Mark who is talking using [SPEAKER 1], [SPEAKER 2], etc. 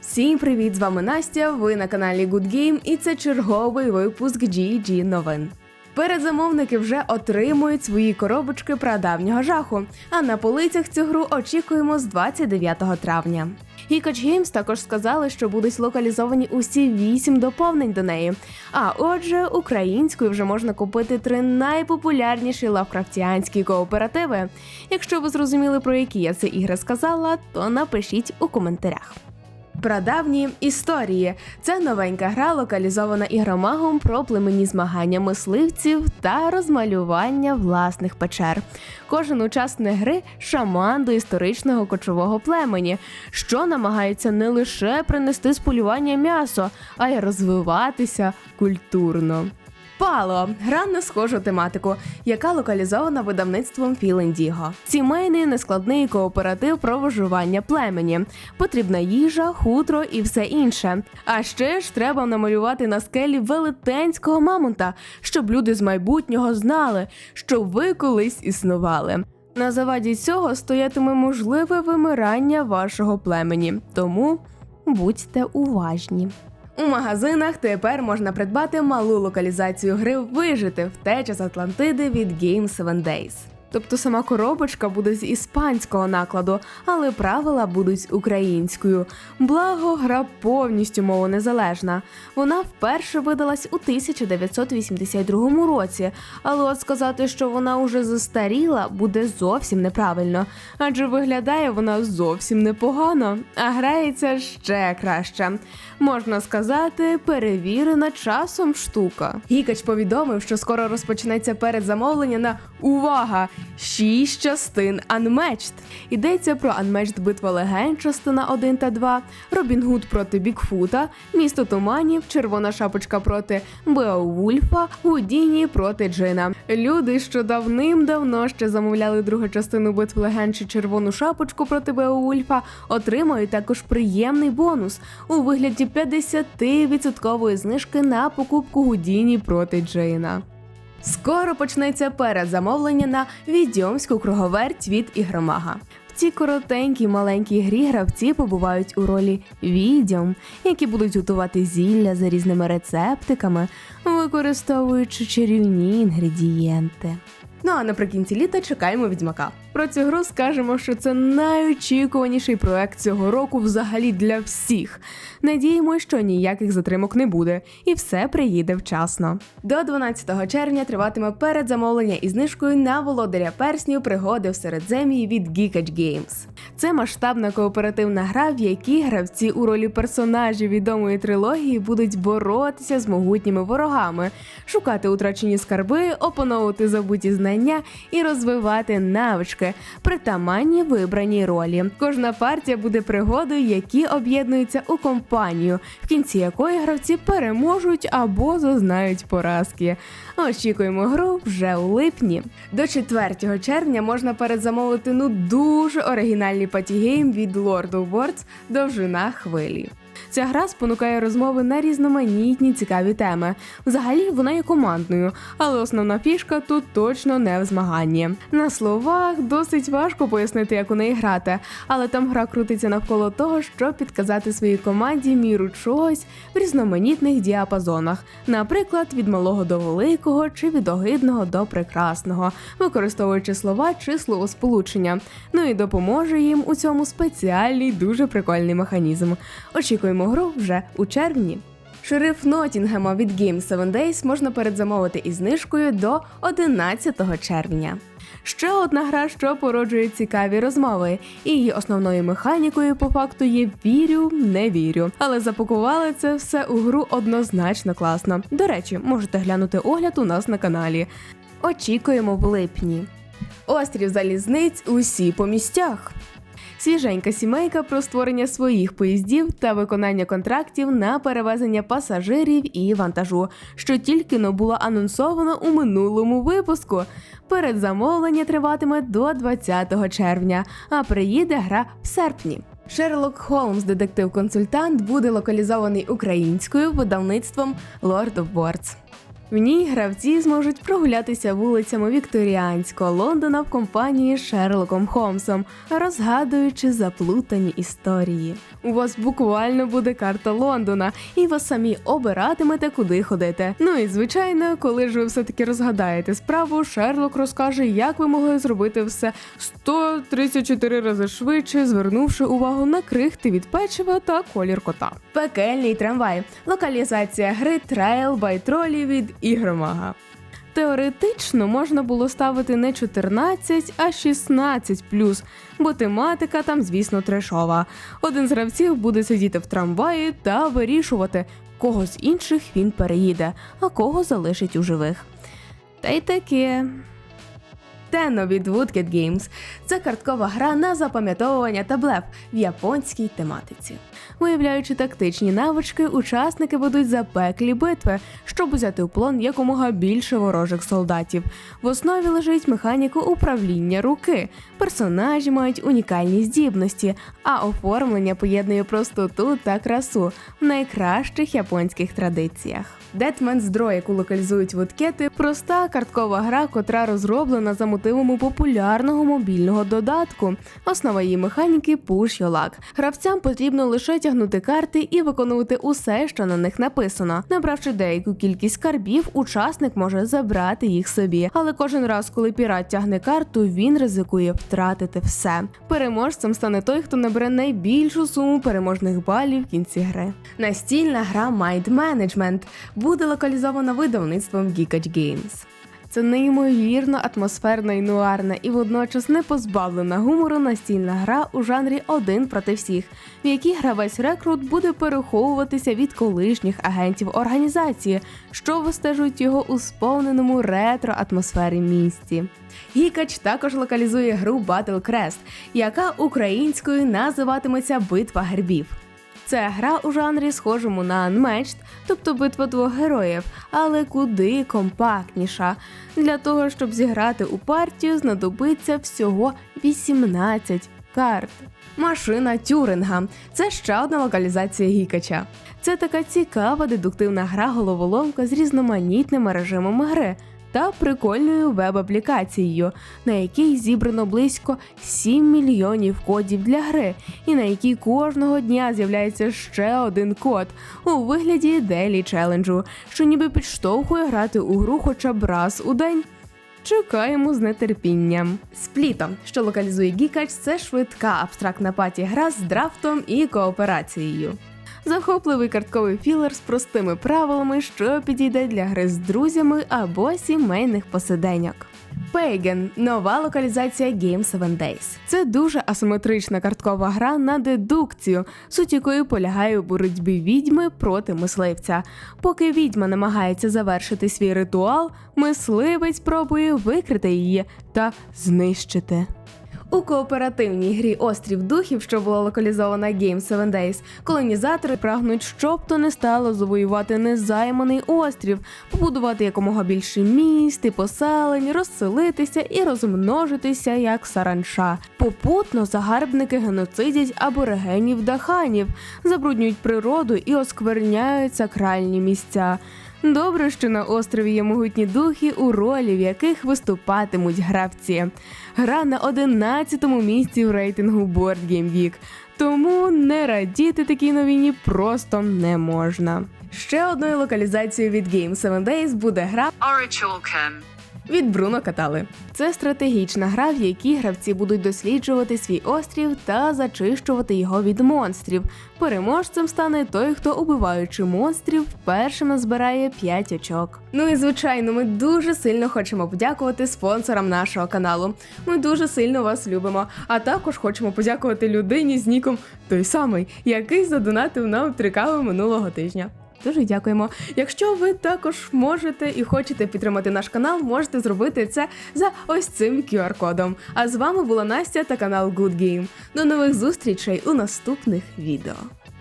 [SPEAKER 1] Всім привіт! З вами Настя. Ви на каналі Good Game і це черговий випуск GG новин. Передзамовники вже отримують свої коробочки прадавнього жаху. А на полицях цю гру очікуємо з 29 травня. Hikach Games також сказали, що будуть локалізовані усі вісім доповнень до неї. А отже, українською вже можна купити три найпопулярніші лавкрафтіанські кооперативи. Якщо ви зрозуміли, про які я це ігри сказала, то напишіть у коментарях. Прадавні історії це новенька гра, локалізована ігромагом про племені змагання мисливців та розмалювання власних печер. Кожен учасник гри шаман до історичного кочового племені, що намагається не лише принести з полювання м'ясо, а й розвиватися культурно. Пало гра на схожу тематику, яка локалізована видавництвом Філендіго. Сімейний нескладний кооператив про виживання племені. Потрібна їжа, хутро і все інше. А ще ж треба намалювати на скелі велетенського мамонта, щоб люди з майбутнього знали, що ви колись існували. На заваді цього стоятиме можливе вимирання вашого племені, тому будьте уважні. У магазинах тепер можна придбати малу локалізацію гри Вижити втеча з Атлантиди від Game 7 Days. Тобто сама коробочка буде з іспанського накладу, але правила будуть українською. Благо, гра повністю мовонезалежна. Вона вперше видалась у 1982 році, але от сказати, що вона уже застаріла, буде зовсім неправильно, адже виглядає вона зовсім непогано, а грається ще краще. Можна сказати, перевірена часом штука. Гікач повідомив, що скоро розпочнеться передзамовлення на увага! Шість частин Unmatched. Йдеться про Unmatched битва легенд, частина 1 та 2, Робін Гуд проти Бікфута, Місто Туманів, Червона шапочка проти Беовульфа, Гудіні проти Джина. Люди, що давним-давно ще замовляли другу частину битв легенд чи червону шапочку проти Беовульфа, отримають також приємний бонус у вигляді 50% знижки на покупку Гудіні проти Джейна. Скоро почнеться передзамовлення на відьомську круговерть від ігромага. В цій коротенькій маленькій грі гравці побувають у ролі відьом, які будуть готувати зілля за різними рецептиками, використовуючи чарівні інгредієнти. Ну а наприкінці літа чекаємо відьмака. Про цю гру скажемо, що це найочікуваніший проект цього року взагалі для всіх. Надіємося, що ніяких затримок не буде, і все приїде вчасно. До 12 червня триватиме передзамовлення із знижкою на володаря перснів пригоди в Середзем'ї від Geekage Games. Це масштабна кооперативна гра, в якій гравці у ролі персонажів відомої трилогії будуть боротися з могутніми ворогами, шукати утрачені скарби, опановувати забуті знання і розвивати навички, притаманні вибраній ролі. Кожна партія буде пригодою, які об'єднуються у компанію, в кінці якої гравці переможуть або зазнають поразки. Очікуємо гру вже у липні. До 4 червня можна передзамовити ну дуже оригінальний патігейм від Lord of Words Довжина хвилі. Ця гра спонукає розмови на різноманітні цікаві теми. Взагалі вона є командною, але основна фішка тут точно не в змаганні. На словах досить важко пояснити, як у неї грати, але там гра крутиться навколо того, щоб підказати своїй команді міру чогось в різноманітних діапазонах, наприклад, від малого до великого чи від огидного до прекрасного, використовуючи слова чи словосполучення. Ну і допоможе їм у цьому спеціальний дуже прикольний механізм. Очікуємо гру вже у червні. Шериф Нотінгема від Game 7 Days можна передзамовити із знижкою до 11 червня. Ще одна гра, що породжує цікаві розмови, і її основною механікою по факту є вірю, не вірю. Але запакували це все у гру однозначно класно. До речі, можете глянути огляд у нас на каналі. Очікуємо в липні. Острів залізниць усі по місцях. Свіженька сімейка про створення своїх поїздів та виконання контрактів на перевезення пасажирів і вантажу, що тільки но було анонсовано у минулому випуску. Передзамовлення триватиме до 20 червня, а приїде гра в серпні. Шерлок Холмс, детектив-консультант, буде локалізований українською видавництвом Lord of Words. В ній гравці зможуть прогулятися вулицями Вікторіанського Лондона в компанії з Шерлоком Холмсом, розгадуючи заплутані історії. У вас буквально буде карта Лондона, і ви самі обиратимете, куди ходити. Ну і звичайно, коли ж ви все-таки розгадаєте справу, Шерлок розкаже, як ви могли зробити все 134 рази швидше, звернувши увагу на крихти від печива та колір кота. Пекельний трамвай. Локалізація гри Trail by Trolley від Ігромага. Теоретично можна було ставити не 14, а 16 бо тематика там, звісно, трешова. Один з гравців буде сидіти в трамваї та вирішувати, кого з інших він переїде, а кого залишить у живих. Та й таке. Тено від Woodcat Games – це карткова гра на запам'ятовування та блеф в японській тематиці. Виявляючи тактичні навички, учасники ведуть запеклі битви, щоб взяти у полон якомога більше ворожих солдатів. В основі лежить механіка управління руки. Персонажі мають унікальні здібності, а оформлення поєднує простоту та красу в найкращих японських традиціях. Deadman's Draw, яку локалізують вудкети, проста карткова гра, котра розроблена за мотивами популярного мобільного додатку. Основа її механіки Push Your Luck. Гравцям потрібно лише тягнути карти і виконувати усе, що на них написано. Набравши деяку кількість карбів, учасник може забрати їх собі. Але кожен раз, коли пірат тягне карту, він ризикує втратити все. Переможцем стане той, хто набере найбільшу суму переможних балів в кінці гри. Настільна гра Mind Management буде локалізована видавництвом Geekage Games. Це неймовірно атмосферна і нуарна, і водночас не позбавлена гумору настільна гра у жанрі один проти всіх, в якій гравець рекрут буде переховуватися від колишніх агентів організації, що вистежують його у сповненому ретро атмосфері місті. Гікач також локалізує гру Battle Crest, яка українською називатиметься Битва гербів. Це гра у жанрі схожому на Unmatched, тобто битва двох героїв, але куди компактніша. Для того, щоб зіграти у партію, знадобиться всього 18 карт. Машина Тюринга це ще одна локалізація гікача. Це така цікава дедуктивна гра головоломка з різноманітними режимами гри та прикольною веб-аплікацією, на якій зібрано близько 7 мільйонів кодів для гри, і на якій кожного дня з'являється ще один код у вигляді делі челенджу, що ніби підштовхує грати у гру хоча б раз у день. Чекаємо з нетерпінням. Спліто, що локалізує Гікач, це швидка абстрактна паті гра з драфтом і кооперацією захопливий картковий філер з простими правилами, що підійде для гри з друзями або сімейних посиденьок. Pagan – нова локалізація Game 7 Days. Це дуже асиметрична карткова гра на дедукцію, суть якої полягає у боротьбі відьми проти мисливця. Поки відьма намагається завершити свій ритуал, мисливець пробує викрити її та знищити. У кооперативній грі Острів Духів, що була локалізована Game 7 Days, колонізатори прагнуть, щоб то не стало завоювати незайманий острів, побудувати якомога більше міст і поселень, розселитися і розмножитися як саранча. Попутно загарбники геноцидять аборигенів даханів, забруднюють природу і оскверняють сакральні місця. Добре, що на острові є могутні духи, у ролі в яких виступатимуть гравці. Гра на 11-му місці в рейтингу Board Game Geek, тому не радіти такій новині просто не можна. Ще одною локалізацією від Game 7 Days буде гра
[SPEAKER 2] Orichalcum
[SPEAKER 1] від Бруно Катали. Це стратегічна гра, в якій гравці будуть досліджувати свій острів та зачищувати його від монстрів. Переможцем стане той, хто, убиваючи монстрів, першим назбирає 5 очок. Ну і звичайно, ми дуже сильно хочемо подякувати спонсорам нашого каналу. Ми дуже сильно вас любимо. А також хочемо подякувати людині з ніком той самий, який задонатив нам три кави минулого тижня. Дуже дякуємо. Якщо ви також можете і хочете підтримати наш канал, можете зробити це за ось цим QR-кодом. А з вами була Настя та канал Good Game. До нових зустрічей у наступних відео.